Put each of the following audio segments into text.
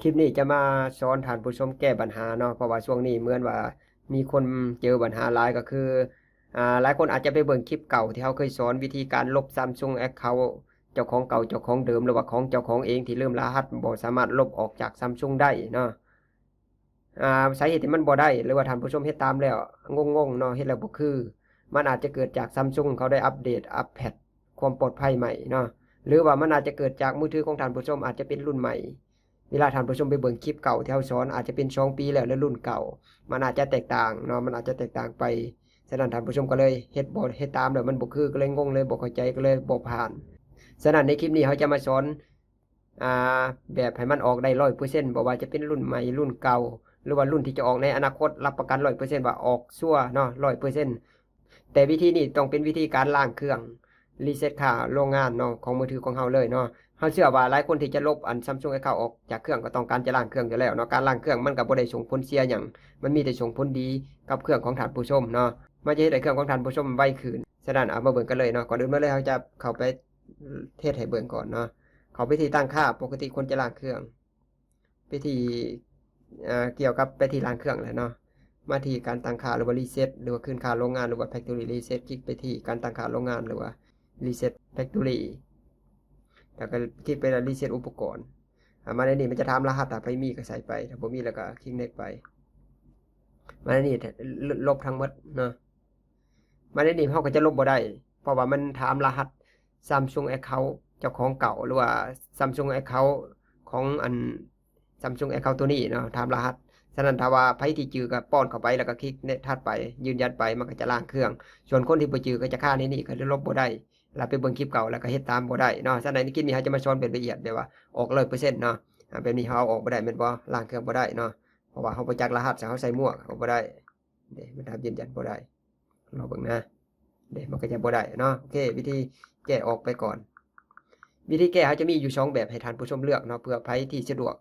คลิปนี้จะมาสอนท่านผู้ชมแก้ปัญหาเนาะเพราะว่าช่วงนี้เหมือนว่ามีคนเจอปัญหาหลายก็คืออ่าหลายคนอาจจะไปเบิ่งคลิปเก่าที่เขาเคยสอนวิธีการลบ Samsung Account เจ้าของเก่าเจ้าของเดิมหรือว่าของเจ้าของเองที่ลืมรหัสบ่สามารถลบออกจาก Samsung ได้เนาะอ่าสาเหตุที่มันบ่ได้หรือว่าท่านผู้ชมเฮ็ดตามแล้วงงๆเนาะเฮ็ดแล้วบ่คือ มันอาจจะเกิดจาก Samsung เขาได้อัปเดตอัปแพทความปลอดภัยใหม่เนาะหรือว่ามันอาจจะเกิดจากมือถือของท่านผู้ชมอาจจะเป็นรุ่นใหม่ เวลาท่านผู้ชมไปเบิ่งคลิปเก่าที่เราสอนอาจจะเป็นสองปีแล้วและรุ่นเก่า มันอาจจะแตกต่างเนาะมันอาจจะแตกต่างไปฉะนั้นท่านผู้ชมก็เลยเฮ็ดบ่เฮ็ดตามแล้วมันบ่คือก็เลยงงเลยบ่เข้าใจก็เลยบ่ผ่านฉะนั้นในคลิปนี้เขาจะมาสอนอ่าแบบให้มันออกได้100%บ่ว่าจะเป็นรุ่นใหม่รุ่นเก่า หรือว่ารุ่นที่จะออกในอนาคตรับประกัน100%ว่าออกชั่วเนาะ100%แต่วิธีนี้ต้องเป็นวิธีการล้างเครื่องรีเซ็ตค่าโรงงานเนาะของมือถือของเฮาเลยเนาะ เขาเชื่อว่าหลายคนที่จะลบอัน Samsung Account ออกจากเครื่องก็ต้องการจะล้างเครื่องอยู่แล้วเนาะการล้างเครื่องมันก็บ่ได้ส่งผลเสียหยังมันมีแต่ส่งผลดีกับเครื่องของท่านผู้ชมเนาะมันจะเฮ็ดให้เครื่องของท่านผู้ชมไวขึ้นฉะนั้นเอามาเบิ่งกันเลยเนาะก่อนอื่นมาเลยเขาจะเข้าไปเทสให้เบิ่งก่อนเนาะเขาไปที่ตั้งค่าปกติคนจะล้างเครื่องไปที่อ่าเกี่ยวกับไปที่ล้างเครื่องแหละเนาะมาที่การตั้งค่าหรือว่ารีเซ็ตหรือว่าคืนค่าโรงงานหรือว่า factory reset คลิกไปที่การตั้งค่าโรงงานหรือว่า reset factory แล้วก็คลิกไปรีเซ็ตอุปกรณ์มาในนี้มันจะถามรหัสถ้าไปมีก็ใส่ไป ถ้าบ่มีแล้วก็คลิกเน็กไป มาในนี้ลบทั้งหมดเนาะมาในนี้เฮาก็จะลบบ่ได้ เพราะว่ามันถามรหัส Samsung Account เจ้าของเก่าหรือว่า Samsung Account ของอัน Samsung Account ตัวนี้เนาะถามรหัสฉะนั้นถ้าว่าไผที่จือก็ป้อนเข้าไปแล้วก็คลิกเน็ตถัดไป ยืนยันไปมันก็จะล้างเครื่อง ส่วนคนที่บ่จือก็จะค่าในนี้ก็จะลบบ่ได้ เราไปเบิ่งคลิปเก่าแล้วก็เฮ็ดตามบ่ได้เนาะฉะนั้นในคลิปนี้เขาจะมาสอนเป็นละเอียดแบบว่าออก100%เนาะอ่าแบบนี้เขาะเอาออกบ่ได้แม่นบ่ล้างเครื่องบ่ได้เนาะเพราะว่าเขาบ่จักรหัสเขาใส่มั่วเขาบ่ได้เด้มันทำยืนยันบ่ได้รอเบิ่งนะเด้มันก็จะบ่ได้เนาะโอเค วิธีแก้ออกไปก่อน วิธีแก้เขาจะมีอยู่สองแบบให้ท่านผู้ชมเลือกเนาะเพื่อไผที่สะดวก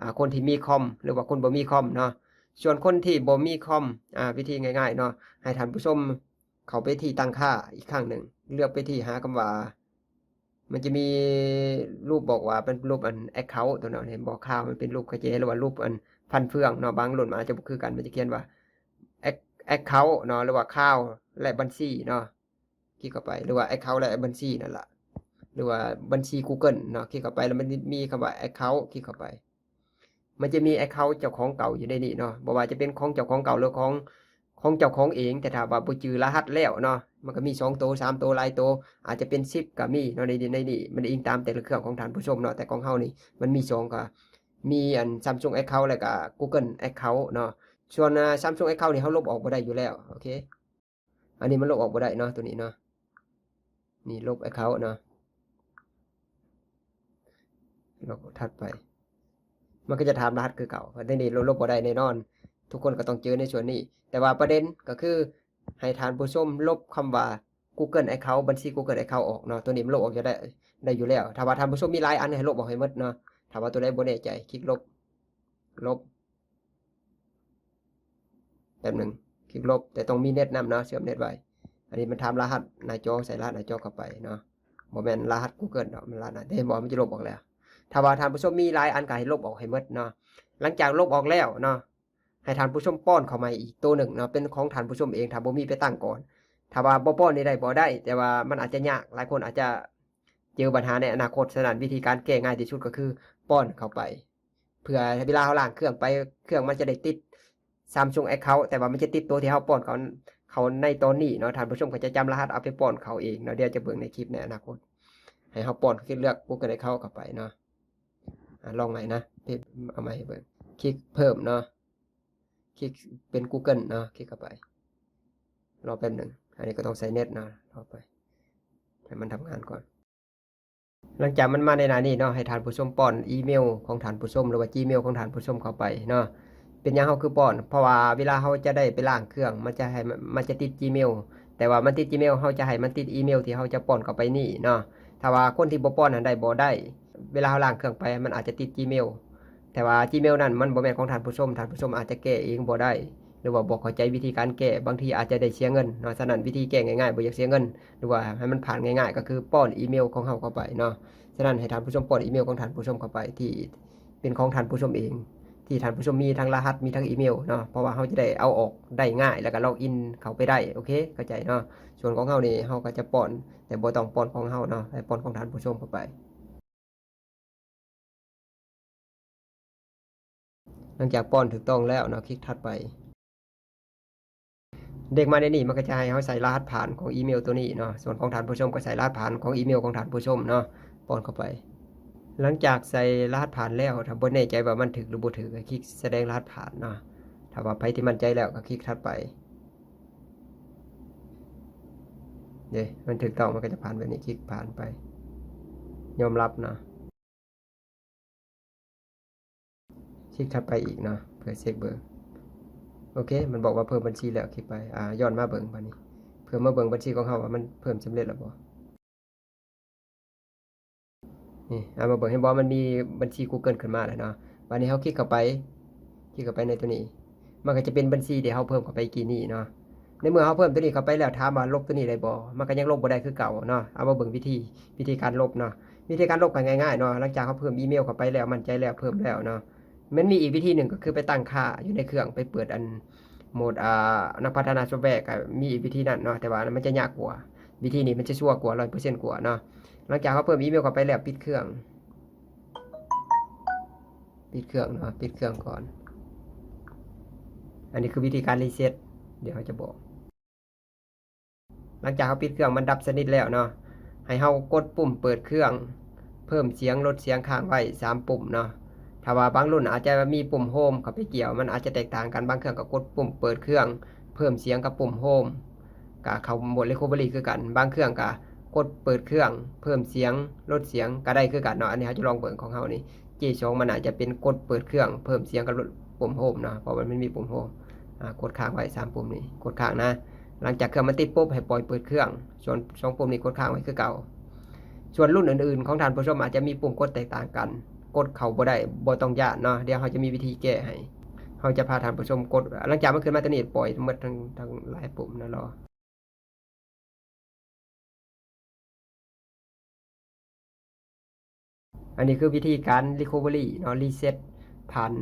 อ่าคนที่มีคอมหรือว่าคนบ่มีคอมเนาะส่วนคนที่บ่มีคอมอ่าวิธีง่ายๆเนาะให้ท่านผู้ชมเข้าไปที่ตั้งค่าอีกครั้งหนึ่ง เลือกไปที่หาคำว่า มันจะมีรูปบอกว่าเป็นรูปอัน account ตัวนั้นเห็นบอกข่าวมันเป็นรูปกระเจหรือว่ารูปอันพันเฟืองเนาะบางรุ่นมาจะบ่คือกันมันจะเขียนว่า ac- account เนาะหรือว่าข้าวและบัญชีเนาะคลิกเข้าไปหรือว่า account และบัญชีนั่นแหละหรือว่าบัญชี Google เนาะคลิกเข้าไปแล้วมันมีคำว่า account คลิกเข้าไป มันจะมี account เจ้าของเก่าอยู่ในนี้เนาะบ่ว่าจะเป็นของเจ้าของเก่าหรือของของเจ้าของเอง แต่ถ้าว่าบ่จือรหัสแล้วเนาะ มันก็มี2ตัว3ตัวหลายตัวอาจจะเป็น10ก็มีเนาะในนี้ในนี้มันอิงตามแต่ละเครื่องของท่านผู้ชมเนาะแต่ของเฮานี่มันมี2ก็มีอัน Samsung account แล้วก็ Google account เนาะส่วนอ่า Samsung account นี่เฮาลบออกบ่ได้อยู่แล้วโอเค อันนี้มันลบออกบ่ได้เนาะตัวนี้เนาะนี่ลบ account เนาะลบถัดไป มันก็จะถามรหัสคือเก่าในนี้เราลบบ่ได้แน่นอน ทุกคนก็ต้องเจอในส่วนนี้ แต่ว่าประเด็นก็คือ ให้ทานผู้ชมลบคำว่า Google Account บัญชี Google Account ออกเนาะตัวนี้มันลบออกจะได้ได้อยู่แล้ว ถ้าว่าทานผู้ชมมีหลายอันให้ลบออกให้หมดเนาะถ้าว่าตัวใดบ่แน่ใจคลิกลบลบแป๊บหนึ่งคลิกลบ แต่ต้องมีเน็ตนำเนาะเชื่อมเน็ตไว้อันนี้มันทำรหัสหน้าจอใส่รหัสหน้าจอเข้าไปเนาะบ่แม่นรหัส Google เนาะมันรหัสหน้าแต่บ่มันจะลบออกแล้ว ถ้าว่าทานผู้ชมมีหลายอันก็ให้ลบออกให้หมดเนาะหลังจากลบออกแล้วเนาะ ให้ท่านผู้ชมป้อนเข้ามาอีกตัวหนึ่งเนาะเป็นของท่านผู้ชมเองถ้าบ่มีไปตั้งก่อน ถ้าว่าบ่ป้อนนี่ได้บ่ได้ แต่ว่ามันอาจจะยากหลายคนอาจจะเจอปัญหาในอนาคตฉะนั้นวิธีการแก้ง่ายที่สุดก็คือป้อนเข้าไป เพื่อเวลาเขาล้างเครื่องไปเครื่องมันจะได้ติด Samsung Account แต่ว่ามันจะติดตัวที่เขาป้อนเขาเขาในตอนนี้เนาะท่านผู้ชมก็จะจำรหัสเอาไปป้อนเขาเองเนาะเดี๋ยวจะเบิ่งในคลิปในอนาคต ให้เขาป้อนคลิกเลือก Google Account เข้าไปเนาะลองใหม่นะพี่เอาใหม่เบิ่งคลิกเพิ่มเนาะ คลิกเป็น Google เนาะคลิกเข้าไป รอแป๊บหนึ่งอันนี้ก็ต้องใช้เน็ตนะรอไปให้มันทำงานก่อน หลังจากมันมาในหน้านี้เนาะให้ท่านผู้ชมป้อนอีเมลของท่านผู้ชมหรือว่า Gmail ของท่านผู้ชมเข้าไปเนาะเป็นยังเฮาคือป้อน เพราะว่าเวลาเฮาจะได้ไปล้างเครื่อง มันจะให้มันจะติด Gmail แต่ว่ามันติด Gmail เฮาจะให้มันติดอีเมลที่เฮาจะป้อนเข้าไปนี่เนาะถ้าว่าคนที่บ่ป้อนนั้นได้บ่ได้ เวลาเฮาล้างเครื่องไป มันอาจจะติด Gmail แต่ว่า Gmail นั้นมันบ่แม่นของท่านผู้ชมท่านผู้ชมอาจจะแก้เองบ่ได้ หรือว่าบ่เข้าใจวิธีการแก้บางทีอาจจะได้เสียเงินเนาะฉะนั้นวิธีแก้ง่ายๆบ่อยากเสียเงิน หรือว่าให้มันผ่านง่ายๆ ก็คือป้อนอีเมลของเฮาเข้าไปเนาะฉะนั้นให้ท่านผู้ชมป้อนอีเมลของท่านผู้ชมเข้าไปที่เป็นของท่านผู้ชมเอง ที่ท่านผู้ชมมีทั้งรหัสมีทั้งอีเมลเนาะเพราะว่าเขาจะได้เอาออกได้ง่ายแล้วก็ล็อกอินเข้าไปได้โอเคเข้าใจเนาะส่วนของเขานี่เขาก็จะป้อน แต่บ่ต้องป้อนของเขาเนาะให้ป้อนของท่านผู้ชมเข้าไป หลังจากป้อนถูกต้องแล้วเนาะคลิกถัดไป เด็กมาในนี้มันก็จะให้เขาใส่รหัสผ่านของอีเมลตัวนี้เนาะส่วนของฐานผู้ชมก็ใส่รหัสผ่านของอีเมลของฐานผู้ชมเนาะป้อนเข้าไป หลังจากใส่รหัสผ่านแล้วถ้าบ่แน่ใจว่ามันถึกหรือบ่ถึกก็คลิกแสดงรหัสผ่านเนาะถ้าว่าไปที่มั่นใจแล้วก็คลิกถัดไปเด้มันถูกต้องมันก็จะผ่านแบบนี้คลิกผ่านไป ยอมรับเนาะ คลิกถัดไปอีกเนาะเพื่อเช็คเบอร์โอเค มันบอกว่าเพิ่มบัญชีแล้วคลิกไปอ่าย้อนมาเบิ่งบัดนี้เพิ่มมาเบิ่งบัญชีของเขาว่ามันเพิ่มสำเร็จแล้วบ่นี่อ่ามาเบิ่งให้บ่มันมีบัญชี Google ขึ้นมาแล้วเนาะบัดนี้เฮาคลิกเข้าไป คลิกเข้าไปในตัวนี้ มันก็จะเป็นบัญชีที่เฮาเพิ่มเข้าไปกี่นี้เนาะ ในเมื่อเฮาเพิ่มตัวนี้เข้าไปแล้วถามว่าลบตัวนี้ได้บ่มันก็ยังลบบ่ได้คือเก่าเนาะ เอามาเบิ่งวิธีวิธีการลบเนาะ วิธีการลบก็ง่ายๆเนาะ หลังจากเขาเพิ่มอีเมลเข้าไปแล้ว มั่นใจแล้วเพิ่มแล้วเนาะ มันมีอีกวิธีหนึ่งก็คือไปตั้งค่าอยู่ในเครื่องไปเปิดอันโหมดอ่านักพัฒนาซอฟต์แวร์ก็มีอีกวิธีนั้นเนาะแต่ว่ามันจะยากกว่า วิธีนี้มันจะชั่วกว่าร้อยเปอร์เซ็นต์กว่าเนาะหลังจากเขาเพิ่มอีเมลเข้าไปแล้วปิดเครื่อง ปิดเครื่องเนาะปิดเครื่องก่อน อันนี้คือวิธีการรีเซ็ตเดี๋ยวเขาจะบอก หลังจากเขาปิดเครื่องมันดับสนิทแล้วเนาะให้เขากดปุ่มเปิดเครื่อง เพิ่มเสียงลดเสียงค้างไว้สามปุ่มเนาะ ถ้าว่าบางรุ่นอาจจะมีปุ่มโฮมเข้าไปเกี่ยวมันอาจจะแตกต่างกันบางเครื่องก็กดปุ่มเปิดเครื่อง เพิ่มเสียงกับปุ่มโฮมกับเขาหมด recovery คือกัน บางเครื่องก็กดเปิดเครื่อง เพิ่มเสียงลดเสียงก็ได้คือกันเนาะอันนี้เขาจะลองเปิดของเขานี่ G2 มันอาจจะเป็นกดเปิดเครื่อง เพิ่มเสียงกับลดปุ่มโฮมเนาะเพราะมันไม่มีปุ่มโฮมกดค้างไว้สามปุ่มนี้กดค้างนะ หลังจากเครื่องมันติดปุ๊บให้ปล่อยเปิดเครื่อง ส่วนสองปุ่มนี้กดค้างไว้คือเก่า ส่วนรุ่นอื่นๆ ของทานผู้ชมอาจจะมีปุ่มกดแตกต่างกัน กดเขาบ่ได้บ่ต้องยานเนาะเดี๋ยวเขาจะมีวิธีแก้ให้เขาจะพาท่านผู้ชมกดหลังจากมันขึ้นมาตันี้ปล่อยหมดทั้งทั้งหลายปุ่มนะรออันนี้คือวิธีการ recovery เนาะ reset ผ่าน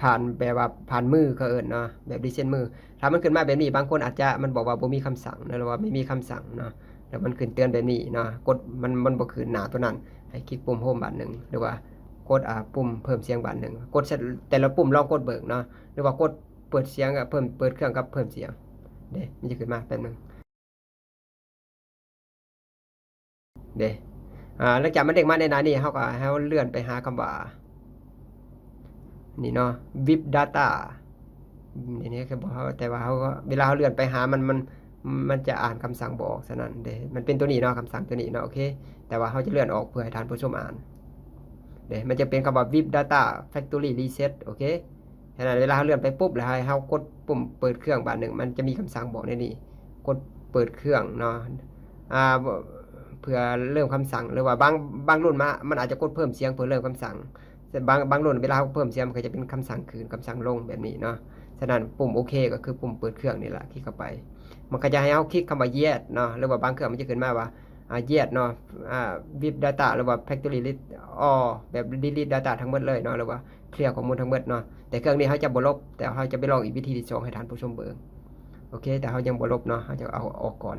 ผ่านแบบว่าผ่านมือเขาเอิ้นเนาะแบบ reset มือ ถ้ามันขึ้นมาแบบนี้บางคนอาจจะมันบอกว่าบ่มีคำสั่งนะหรือว่าไม่มีคำสั่งเนาะแล้วมันขึ้นเตือนแบบนี้เนาะกดมันมันบ่ขึ้นหนาตัวนั้น ให้คลิกปุ่มโฮมบาทหนึ่งหรือว่ากดอ่าปุ่มเพิ่มเสียงบาทหนึ่งกดเสร็จแต่ละปุ่มลองกดเบิกเนาะหรือว่ากดเปิดเสียงกับเพิ่มเปิดเครื่องกับเพิ่มเสียงเด้มันจะขึ้นมาแป๊บหนึงเด้อ่าหลังจากมันเด้งมาในหน้านี้เฮาก็ให้เราเลื่อนไปหาคำว่านี่เนาะ VIP data นี่นี่คือบอกเขาแต่ว่าเขาก็เวลาเขาเลื่อนไปหามันมัน มันจะอ่านคำสั่งบอกฉะนั้นเด้มันเป็นตัวนี้เนาะคำสั่งตัวนี้เนาะโอเค แต่ว่าเขาจะเลื่อนออกเพื่อให้ท่านผู้ชมอ่านเดี๋ยวมันจะเป็นคำว่า VIP Data Factory Reset โอเคฉะเวลาเขาเลื่อนไปปุ๊บแล้วให้เขากดปุ่มเปิดเครื่องบาทหนึ่งมันจะมีคำสั่งบอกในนี้กดเปิดเครื่องเนาะอ่าเพื่อเริ่มคำสั่งหรือว่าบางบางรุ่นมามันอาจจะกดเพิ่มเสียงเพื่อเริ่มคำสั่งบางบางรุ่นเวลาเขาเพิ่มเสียงมันก็จะเป็นคำสั่งคืนคำสั่งลงแบบนี้เนาะฉะนั้นปุ่มโอเคก็คือปุ่มเปิดเครื่องนี่แหละคลิกเข้าไป มันก็จะให้เขาคลิกคำว่า yes เนาะหรือว่าบางเครื่องมันจะขึ้นมาว่าอ่า yes เนาะอ่า VIP data หรือว่า factory list all แบบ delete data ทั้งหมดเลยเนาะหรือว่าเคลียร์ข้อมูลทั้งหมดเนาะแต่เครื่องนี้เขาจะบลบ แต่เขาจะไปลองอีกวิธีที่สองให้ท่านผู้ชมเบิ่งโอเค แต่เขายังบลบเนาะเขาจะเอาออกก่อน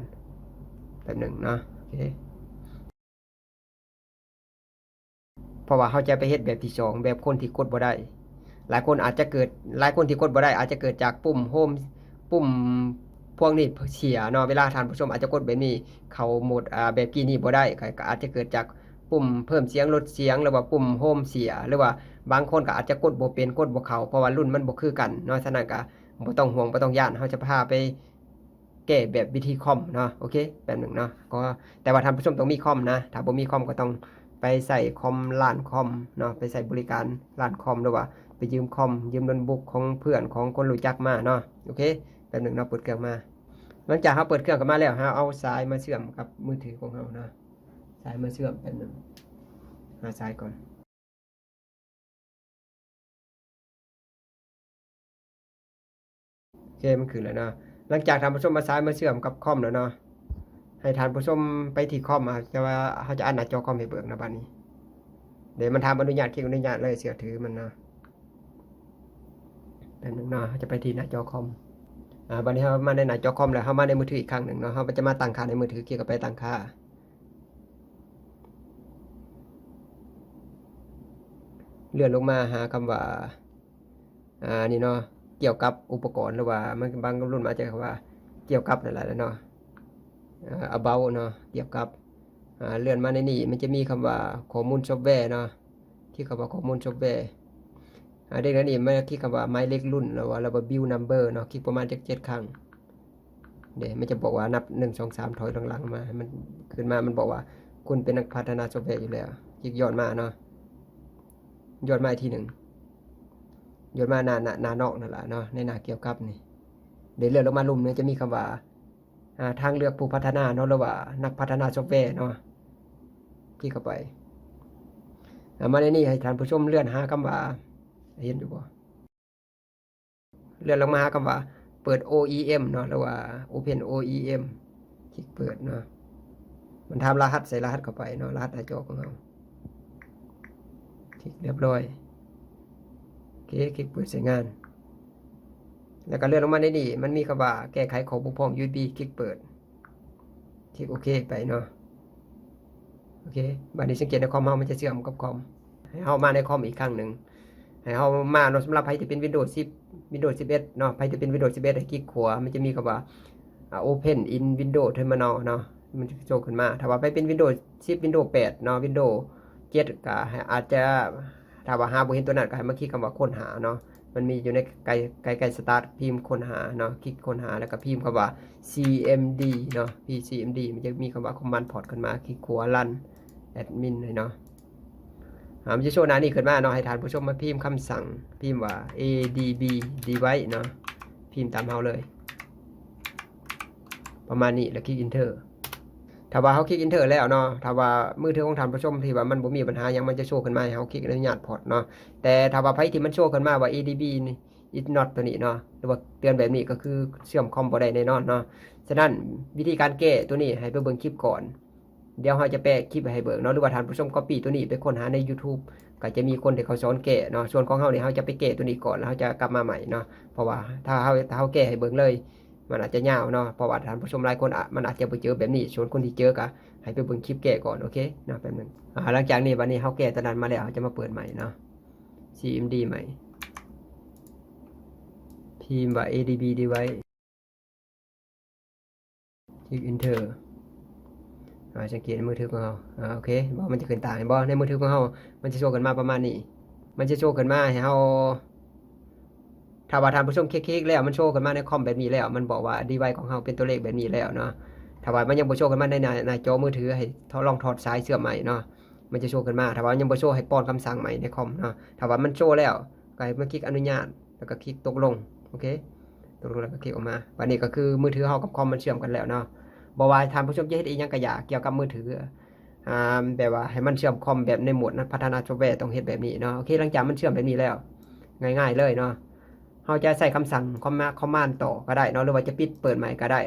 แบบหนึ่งเนาะโอเคเพราะว่าเขาจะไปเฮ็ดแบบที่สองแบบคนที่กดบ่ได้หลายคนอาจจะเกิดหลายคนที่กดบ่ได้อาจจะเกิดจากปุ่มโฮมปุ่ม พวกนี้เสียเนาะเวลาท่านผู้ชมอาจจะกดแบบนี้ เขาโหมดอ่าแบบกี้นี้บ่ได้ก็ก็อาจจะเกิดจากปุ่มเพิ่มเสียงลดเสียงหรือว่าปุ่มโฮมเสีย หรือว่าบางคนก็อาจจะกดบ่เป็นกดบ่เขาเพราะว่ารุ่นมันบ่คือกันเนาะฉะนั้นก็บ่ต้องห่วงบ่ต้องย้านเราจะพาไปแก้แบบวิธีคอมเนาะโอเคแป๊บหนึ่งเนาะก็แต่ว่าท่านผู้ชมต้องมีคอมนะถ้าบ่มีคอมก็ต้องไปใส่คอมร้านคอมเนาะไปใส่บริการร้านคอมหรือว่า ไปยืมคอมยืมโน้ตบุ๊กของเพื่อนของคนรู้จักมาเนาะโอเคแป๊บหนึ่งเนาะเปิดเครื่องมา หลังจากเราเปิดเครื่องกันมาแล้วเราเอาสายมาเชื่อมกับมือถือของเรานะสายมาเชื่อมเป็นหนึ่งหาสายก่อนโอเคมันขึ้นแล้วเนาะหลังจากทานผู้ชมมาสายมาเชื่อมกับคอมแล้วเนาะให้ทานผู้ชมไปที่คอมอะจะว่าเขาจะอ่านหน้าจอคอมให้เบิกนะบัดนี้ เดี๋ยวมันทำอนุญาตคลิกอนุญาตเลยเสียถือมันเนาะแป๊บนึงเนาะจะไปที่หน้าจอคอม อ่าบัดนี้เฮามาในหน้าจอคอมแล้วเฮามาในมือถืออีกครั้งหนึ่งเนาะเฮาจะมาตั้งค่าในมือถือเกี่ยวกับไปตั้งค่าเลื่อนลงมาหาคำว่าอ่านี่เนาะเกี่ยวกับอุปกรณ์หรือว่ามันบางรุ่นมาจะคำว่าเกี่ยวกับนั่นแหละเนาะอ่า about เนาะเกี่ยวกับอ่าเลื่อนมาในนี้มันจะมีคำว่าข้อมูลซอฟต์แวร์เนาะที่คำว่าข้อมูลซอฟต์แวร์ เด็กนั้นนี่มันคลิกคำว่าหมายเลขรุ่นหรือว่าเรา build number เนาะคลิกประมาณจักเจ็ดครั้งเดี๋ยวมันจะบอกว่านับหนึ่งสองสามถอยหลังๆมามันขึ้นมามันบอกว่าคุณเป็นนักพัฒนาซอฟต์แวร์อยู่แล้วคลิกย้อนมาเนาะย้อนมาอีกทีหนึ่งย้อนมาหน้าหน้าหน้านอกนั่นแหละเนาะในหน้าเกี่ยวกับนี่เดี๋ยวเลื่อนลงมาลุ่มเนี่ยจะมีคำว่าอ่าทางเลือกผู้พัฒนาเนาะรือว่านักพัฒนาซอฟต์แวร์เนาะที่เข้าไปมาในนี้ให้ท่านผู้ชมเลื่อนหาคำว่า เห็นอยู่บ่เลื่อนลงมาหาคำว่า เปิด OEM เนาะหรือว่า Open OEM คลิกเปิดเนาะมันทำรหัสใส่รหัสเข้าไปเนาะรหัสหน้าจอของเราคลิกเรียบร้อยโอเคคลิกเปิดใช้งาน แล้วก็เลื่อนลงมาในนี่มันมีคำว่าแก้ไขของบกพร่อง USB คลิกเปิดคลิกโอเคไปเนาะโอเคบัดนี้สังเกตในคอมเฮามันจะเชื่อมกับคอมให้เฮามาในคอมอีกครั้งหนึ่ง ให้เฮามาเนาะสำหรับใครที่เป็น Windows 10 Windows 11เนาะใครที่เป็น Windows 11ให้คลิกขวามันจะมีคำว่าอ่า Open in Windows Terminal เนาะมันจะโชว์ขึ้นมา ถ้าว่าไปเป็น Windows 10 Windows 8เนาะ Windows เจ็ดก็อาจจะถ้าว่าหาบ่เห็นตัวนั้นก็ให้มาคลิกคำว่าค้นหาเนาะมันมีอยู่ในไกลไกลไกลสตาร์ทพิมพ์ค้นหาเนาะคลิกค้นหาแล้วก็พิมพ์คำว่า cmd เนาะ pcmd มันจะมีคำว่า command port ขึ้นมาคลิกขวา run admin เลยเนาะ อ่ามันจะโชว์หน้านี้ขึ้นมาเนาะให้ท่านผู้ชมมาพิมพ์คำสั่งพิมพ์ว่า adb device เนาะพิมพ์ตามเฮาเลย ประมาณนี้แล้วคลิก enter ถ้าว่าเขาคลิกอินเทอร์แล้วเนาะถ้าว่ามือถือของท่านผู้ชมที่ว่ามันบ่มีปัญหายังมันจะโชว์ขึ้นมาให้เขาคลิกอนุญาตพอร์ตเนาะแต่ถ้าว่าไผที่มันโชว์ขึ้นมาว่า ADB นี่ is not ตัวนี้เนาะหรือว่าเตือนแบบนี้ก็คือเชื่อมคอมบ่ได้แน่นอนเนาะฉะนั้นวิธีการแก้ตัวนี้ให้ไปเบิ่งคลิปก่อน เดี๋ยวเราจะแปะคลิปให้เบิ่งเนาะหรือว่าท่านผู้ชม copy ตัวนี้ไปค้นหาใน YouTube ก็จะมีคนที่เขาสอนแก้เนาะส่วนของเฮานี่เฮาจะไปแก้ตัวนี้ก่อนแล้วเฮาจะกลับมาใหม่เนาะเพราะว่าถ้าเฮาถ้าเฮาแก้ให้เบิ่งเลย มันอาจจะยาวเนาะเพราะว่าท่านผู้ชมหลายคนอะมันอาจจะไปเจอแบบนี้ส่วนคนที่เจอก็ให้ไปเบิ่งคลิปแก้ก่อนโอเคเนาะแป๊บนึงอ่าหลังจากนี้วันนี้เฮาแก้ตอนนั้นมาแล้วเราจะมาเปิดใหม่เนาะ CMD ใหม่พิมพ์ว่า ADB device คลิก enter อ่าสังเกตในมือถือของเราอ่าโอเคบ่มันจะขึ้นตาเห็นบ่ในมือถือของเรามันจะโชว์กันมาประมาณนี้ มันจะโชว์กันมาให้เฮาถ้าว่าท่านผู้ชมคลิกๆแล้วมันโชว์กันมาในคอมแบบนี้แล้ว มันบอกว่า device ของเราเป็นตัวเลขแบบนี้แล้วเนาะถ้าว่ามันยังบ่โชว์กันมาในหน้าหน้าจอมือถือให้ทดลองถอดสายเสื่อมใหม่เนาะมันจะโชว์กันมา ถ้าว่ายังบ่โชว์ให้ป้อนคำสั่งใหม่ในคอมเนาะถ้าว่ามันโชว์แล้วก็ให้มาคลิกอนุญาตแล้วก็คลิกตกลงโอเคตกลงแล้วก็คลิกออกมาวันนี้ก็คือมือถือเฮากับคอมมันเชื่อมกันแล้วเนาะ บ่ว่าท่านผู้ชมจะเฮ็ดอีหยังก็อยากเกี่ยวกับมือถืออ่าแบบว่าให้มันเชื่อมคอมแบบในโหมดนั้นพัฒนาซอฟต์แวร์ต้องเฮ็ดแบบนี้เนาะโอเคหลังจากมันเชื่อมแบบนี้แล้ว ง่าย ๆ เลยเนาะเฮาจะใส่คำสั่งคอมมาคอมมานต่อก็ได้เนาะหรือว่าจะปิดเปิดใหม่ก็ได้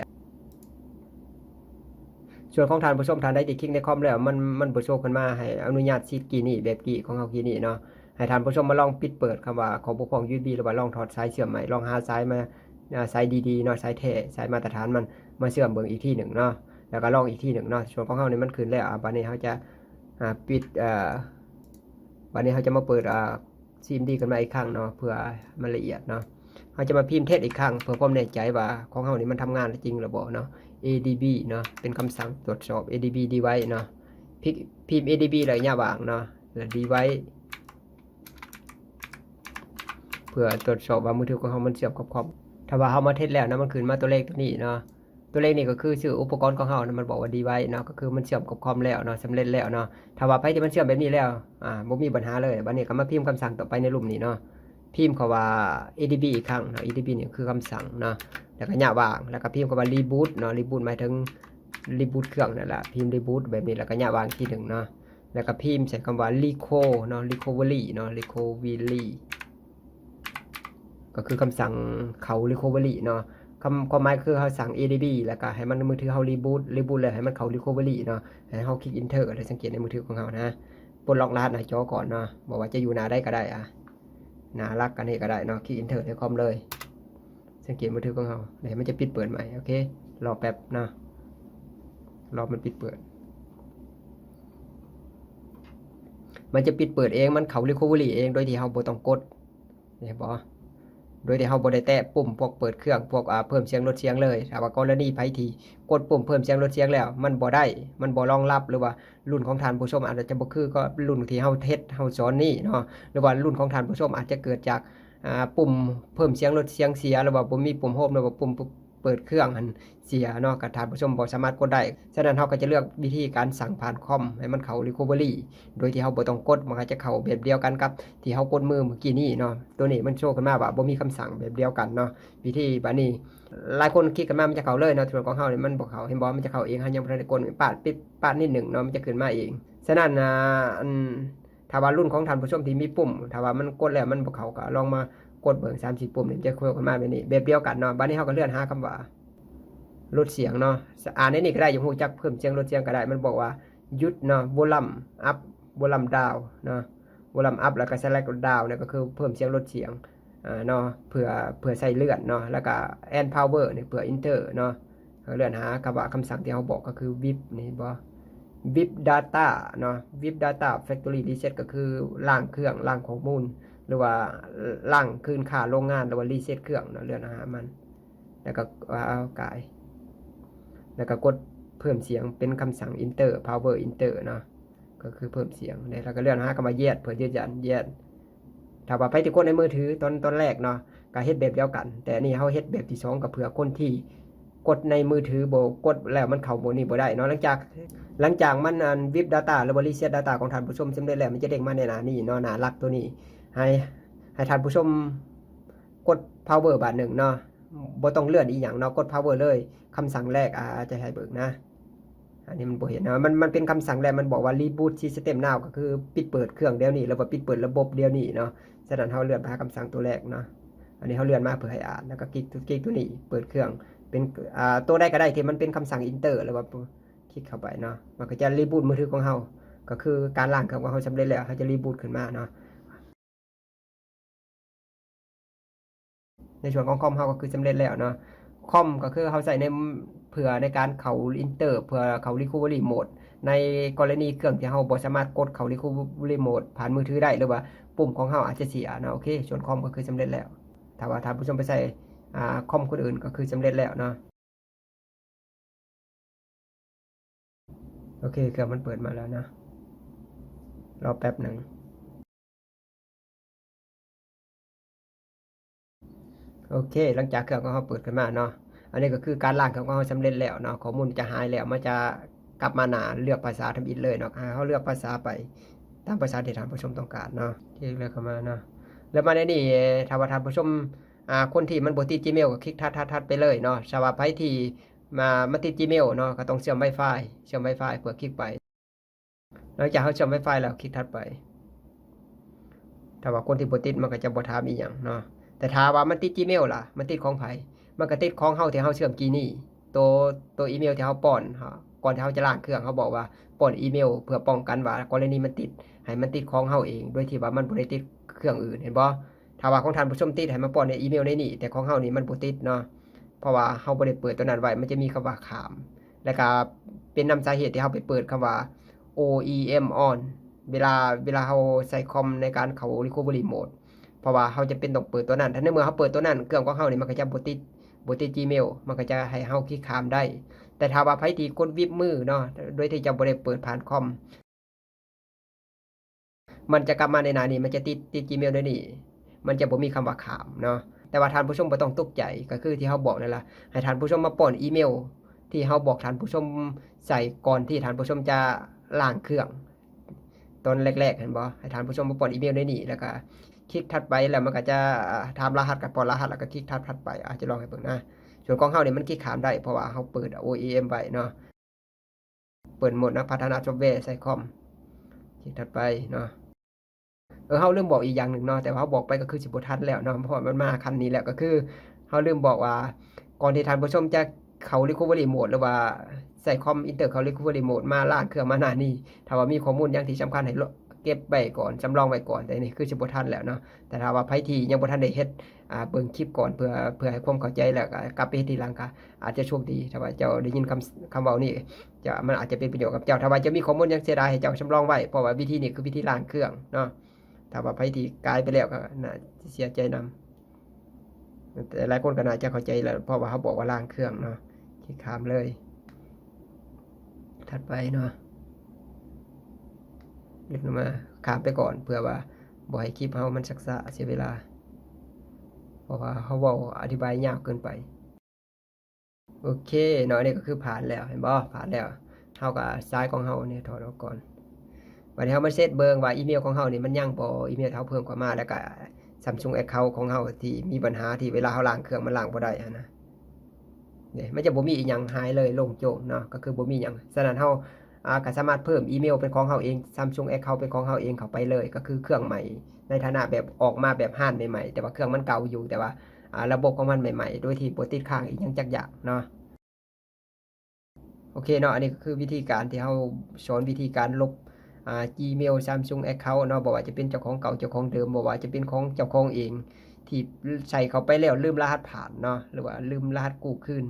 ส่วนของทานผู้ชมทานได้ที่คลิกในคอมแล้วมันมันบ่โชว์ขึ้นมาให้อนุญาตซีดกี่นี่แบบกี่ของเฮากี่นี่เนาะให้ทานผู้ชมมาลองปิดเปิดคำว่าของบกพร่อง USB หรือว่าลองถอดสายเชื่อมใหม่ลองหาสายมาอ่าสายดีๆเนาะสายแท้สายมาตรฐานมัน มาเชื่อมเบิ่งอีกที่หนึ่งเนาะแล้วก็ลองอีกที่หนึ่งเนาะส่วนของเฮานี่มันขึ้นแล้วอะบัดนี้เฮาจะปิดอ่าบัดนี้เฮาจะมาเปิดอ่า CMD กันมาอีกครั้งเนาะเพื่อมันละเอียดเนาะเฮาจะมาพิมพ์เทสอีกครั้งเพื่อความแน่ใจว่าของเฮานี่มันทำงานจริงหรือบ่าเนาะ adb เนาะเป็นคำสั่งตรวจสอบ adb device เนาะพิพิมพ์ adb เลยอย่าวางเนาะแล้ว device เพื่อตรวจสอบว่ามือถือของเรามันเชื่อมกับคอมถ้าว่าเรามาเทสแล้วนะมันขึ้นมาตัวเลขตัวนี้เนาะ ตัวเลขนี่ก็คือชื่ออุปกรณ์ของเรานะมันบอกว่า device เนาะก็คือมันเชื่อมกับคอมแล้วเนาะสำเร็จแล้วเนาะถ้าว่าไปที่มันเชื่อมแบบนี้แล้วอ่าบ่มีปัญหาเลยบัดนี้ก็มาพิมพ์คำสั่งต่อไปในรูปนี้เนาะพิมพ์คาว่า adb อีกครั้งเนาะ adb นี่คือคำสั่งเนาะแล้วก็หน้าวางแล้วก็พิมพ์คำว่า reboot เนาะ reboot หมายถึง reboot เครื่องนั่นแหละพิมพ์ reboot แบบนี้แล้วก็หน้าวางทีหนึ่งเนาะแล้วก็พิมพ์ใส่คำว่า reco เนาะ recovery เนาะ recovery ก็คือคำสั่งเขา recovery เนาะ คำความหมายคือเขาสั่ง adb แล้วก็ให้มันมือถือเขา reboot reboot เลยให้มันเขา recovery เนาะให้เขาคลิก enter แล้วสังเกตในมือถือของเขานะปลดล็อกรหัสหน้าจอก่อนเนาะบอกว่าจะอยู่หน้าได้ก็ได้อะหน้ารักกันนี่ก็ได้เนาะคลิกอินเทอร์ในคอมเลย สังเกตมือถือของเราเดี๋ยวมันจะปิดเปิดใหม่โอเครอแป๊บนะรอมันปิดเปิด มันจะปิดเปิดเองมันเขา recovery เองโดยที่เราบ่ต้องกดเห็นบ่ โดยที่เขาบ่ได้แตะปุ่มพวกเปิดเครื่องพวกอ่าเพิ่มเสียงลดเสียงเลยถ้าว่ากรณีไพทีกดปุ่มเพิ่มเสียงลดเสียงแล้ว มันบ่ได้ มันบ่รองรับหรือว่ารุ่นของทานผู้ชมอาจจะบ่คือก็รุ่นที่เฮาเทสเฮาสอนนี่เนาะหรือว่ารุ่นของทานผู้ชมอาจจะเกิดจากปุ่มเพิ่มเสียงลดเสียงเสียหรือว่าบ่มีปุ่มโฮมหรือว่าปุ่ม เปิดเครื่องหันเสียเนาะกับท่านผู้ชมบ่สามารถกดได้ ฉะนั้นเฮาก็จะเลือกวิธีการสั่งผ่านคอมให้มันเข้า recovery โดยที่เฮาบ่ต้องกดมันก็จะเข้าแบบเดียวกันกับ ที่เฮากดมือเมื่อกี้นี้เนาะตัวนี้มันโชว์ขึ้นมาว่าบ่มีคำสั่งแบบเดียวกันเนาะวิธีบัดนี้หลายคนคิดกันมามันจะเข้าเลยเนาะส่วนของเฮาเนี่ยมันบ่เข้าเห็นบ่มันจะเข้าเองฮายังบ่ทันได้กดปาดปิดปาดนิดหนึ่งเนาะมันจะขึ้นมาเอง ฉะนั้นอ่าอันถ้าว่ารุ่นของท่านผู้ชมที่มีปุ่มถ้าว่ามันกดแล้วมันบ่เข้าก็ลองมา กดเบิ่ง30ปุ่มนี่มันจะเข้าขึ้นมาแบบนี้แบบเดียวกันเนาะบัดนี้เฮาก็เลื่อนหาคำว่าลดเสียงเนาะอ่านในนี้ก็ได้อยู่ฮู้จักเพิ่มเสียงลดเสียงก็ได้ มันบอกว่าหยุดเนาะ volume up volume down เนาะ volume up แล้วก็ select down เนี่ยก็คือเพิ่มเสียงลดเสียงอ่าเนาะเพื่อเพื่อใส่เลื่อนเนาะแล้วก็ and power เนี่ยเพื่อ enter เนาะเลื่อนหาคำว่าคำสั่งที่เขาบอกก็คือ vip นี่บ่ vip data เนาะ vip data factory reset ก็คือล้างเครื่องล้างข้อมูล หรือว่าล้างคืนค่าโรงงานหรือว่า reset เครื่องเนาะเลื่องนหามัน แล้วก็เอากาย แล้วก็กดเพิ่มเสียงเป็นคำสั่ง enter power enter เนาะก็คือเพิ่มเสียงเนี่ยเราก็เลื่อนหาคำว่าแยดเพื่อยืนยันแยดถ้าว่าไปที่กดในมือถือตอนตอนแรกเนาะก็เฮ็ดแบบเดียวกัน แต่นี่เฮาเฮ็ดแบบที่สองก็เผื่อคนที่กดในมือถือโบกดแล้วมันเข้าโบนี่โบได้เนาะหลังจากหลังจากมันอัน VIP data หรือว่า reset data ของท่านผู้ชมสำเร็จแล้วมันจะเด้งมาในหน้านี้เนาะหน้าลักตัวนี้ ให้ให้ท่านผู้ชมกด power บาทหนึ่งเนาะบ่ต้องเลื่อนอีหยังเนาะกด power เลยคำสั่งแรกอาจะให้เบิกนะอันนี้มันบ่เห็นนะมันมันเป็นคำสั่งแรกมันบอกว่า reboot system now ก็คือปิดเปิดเครื่องเดียวนี้แล้วก็ปิดเปิดระบบเดียวนี้เนาะฉะนั้นเฮาเลื่อนไปหาคำสั่งตัวแรกเนาะอันนี้เฮาเลื่อนมาเพื่อให้อ่านแล้วก็คลิกคลิกตัวนี้เปิดเครื่องเป็นอ่าตัวใดก็ได้ที่มันเป็นคำสั่ง enter หรือว่าคลิกเข้าไปเนาะมันก็จะ reboot มือถือของเฮาก็คือการล้างเครื่องของเฮาสำเร็จแล้วเฮาจะ reboot ขึ้นมาเนาะ ในส่วนของคอมเฮาก็คือสำเร็จแล้วเนาะคอมก็คือเขาใส่ในเผื่อในการเขาอินเตอร์เผื่อเขา recovery mode ในกรณีเครื่องที่เราบ่สามารถกดเขา recovery mode ผ่านมือถือได้หรือว่าปุ่มของเราอาจจะเสียนะโอเค ส่วนคอมก็คือสำเร็จแล้วถ้าว่าท่านผู้ชมไปใส่คอมคนอื่นก็คือสำเร็จแล้วเนาะโอเคเครื่องมันเปิดมาแล้วนะรอแป๊บหนึ่ง โอเค หลังจากเครื่องของเราเปิดขึ้นมาเนาะ อันนี้ก็คือการล้างเครื่องเราสำเร็จแล้วเนาะ ข้อมูลจะหายแล้วมันจะกลับมาหนาเลือกภาษาทำอินเลยเนาะเขาเลือกภาษาไปตามภาษาที่ท่านผู้ชมต้องการเนาะที่เลือกเข้ามาเนาะ แล้วมาในนี่ถ้าวท่านผู้ชมคนที่มันบ่ติด Gmail ก็คลิกทัดๆๆไปเลยเนาะสำหรับใครที่มามาติด Gmail เนาะก็ต้องเชื่อม Wi-Fi เชื่อม Wi-Fi เพื่อคลิกไปหลังจากเขาเชื่อม Wi-Fi แล้วคลิกถัดไป ถ้าว่าคนที่บ่ติดมันก็จะบ่ถามอีหยังเนาะ แต่ถ้าว่ามันติด Gmail ล่ะ มันติดของไผมันก็ติดของเฮาที่เฮาเชื่อมกีนี่ ตัวตัวอีเมลที่เฮาป้อนฮะก่อนที่เฮาจะล้างเครื่องเขาบอกว่าป้อนอีเมล เพื่อป้องกันว่ากรณีมันติด ให้มันติดของเฮาเองโดยที่ว่ามันบ่ได้ติดเครื่องอื่นเห็นบ่ถ้าว่าของท่านผู้ชมติดให้มาป้อนในอีเมลในนี่ แต่ของเฮานี่มันบ่ติดเนาะเพราะว่าเฮาบ่ได้เปิดตัวนั้นไว้มันจะมีคำว่าขาม แล้วก็เป็นนำสาเหตุที่เฮาไปเปิดคำว่า OEM on เวลาเวลาเฮาใส่คอมในการเข้า recovery mode เพราะว่าเฮาจะเป็นต้องเปิดตัวนั้น ถ้าในเมื่อเฮาเปิดตัวนั้น เครื่องของเฮานี่มันก็จะบติดบติ Gmail มันก็จะให้เฮาคลิกข้ามได้ แต่ถ้าว่าไผที่กดวิบมือเนาะ โดยที่จะบ่ได้เปิดผ่านคอม มันจะกลับมาในหน้านี้ มันจะติดติด Gmail ด้วยนี่ มันจะบ่มีคำว่าข้ามเนาะ แต่ว่าท่านผู้ชมบ่ต้องตกใจ ก็คือที่เฮาบอกนั่นล่ะให้ท่านผู้ชมมาป้อนอีเมล ที่เฮาบอกท่านผู้ชมใส่ก่อนที่ท่านผู้ชมจะล้างเครื่องตอนแรกๆเห็นบ่ให้ท่านผู้ชมมาป้อนอีเมลได้นี่แล้วก็ คลิกถัดไปแล้วมันก็จะถามรหัสกับป้อรหัสแล้วก็คลิกถัดถัดไปอาจจะลองให้เบิ่งนะส่วนของเฮาเนี่ยมันคลิกขามได้เพราะว่าเฮาเปิด OEM ไว้เนาะเปิดหมดนะพัฒนาซอฟต์แวร์ใส่คอมคลิกถัดไปเนาะเออเฮาลืมบอกอีกอย่างหนึ่งเนาะแต่ว่าเฮาบอกไปก็คือสิบ่ทันแล้วเนาะเพราะมันมาคันนี้แล้วก็คือเฮาลืมบอกว่าก่อนที่ท่านผู้ชมจะเข้า recovery mode หรือว่าใส่คอมอินเตอร์เข้า recovery mode มาลางเครื่องมาหน้านี้ถ้าว่ามีข้อมูลอย่างที่สำคัญให้ เก็บไว้ก่อนสำรองไว้ก่อนแต่นี่คือสิบ่ทันแล้วเนาะแต่ถ้าว่าไผที่ยังบ่ทันได้เฮ็ดอ่าเบิ่งคลิปก่อนเพื่อเพื่อให้ความเข้าใจแล้วก็กลับไปเฮ็ดทีหลังก็อาจจะโชคดีถ้าว่าเจ้าได้ยินคำคำเว้านี้จะมันอาจจะเป็นประโยชน์กับเจ้าถ้าว่าจะมีข้อมูลยังเสียดายให้เจ้าสำรองไว้เพราะว่าวิธีนี้คือวิธีล้างเครื่องเนาะถ้าว่าไผที่กายไปแล้วก็น่าเสียใจนำแต่หลายคนก็น่าจะเข้าใจแล้วเพราะว่าเขาบอกว่าล้างเครื่องเนาะที่ขามเลย ถัดไปเนาะ ลื่อนลงมาขามไปก่อนเพื่อว่าบ่ให้คลิปเฮามันสักษะเสียเวลา เพราะว่าเฮาเว้าอธิบายยาวเกินไป โอเคเนาะนี่ก็คือผ่านแล้วเห็นบ่ผ่านแล้วเฮาก็ซ้ายของเฮาเนี่ยถอดออกก่อนวันนี้เฮามาเซตเบิ่งว่าอีเมลของเฮานี่มันยังบ่อีเมลที่เฮาเพิ่มเข้ามาแล้วก็ Samsung Account ของเฮาที่มีปัญหาที่เวลาเฮาล้างเครื่องมันล้างบ่ได้นะเนี่ยมันจะบ่มีอีหยังหายเลยโล่งโจ่งเนาะก็คือบ่มีหยังฉะนั้นเฮา ก็สามารถเพิ่มอีเมลเป็นของเฮาเอง Samsung Account เป็นของเฮาเองเขาไปเลย ก็คือเครื่องใหม่ ในฐานะแบบออกมาแบบห้านใหม่ๆ แต่ว่าเครื่องมันเก่าอยู่แต่ว่าระบบของมันใหม่ๆ โดยที่บ่ติดค้างอีกยังจักอยางเนาะโอเคเนาะอันนี้ก็คือวิธีการที่เฮาสอนวิธีการลบอ่า Gmail Samsung Account เนาะบ่ว่าจะเป็นเจ้าของเก่าเจ้าของเดิมบ่ว่าจะเป็นของเจ้าของเอง ที่ใส่เขาไปแล้วลืมรหัสผ่านเนาะหรือว่าลืมรหัสกู้คืน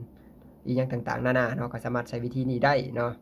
อีกอย่างต่างๆนานาเนาะก็สามารถใช้วิธีนี้ได้เนาะ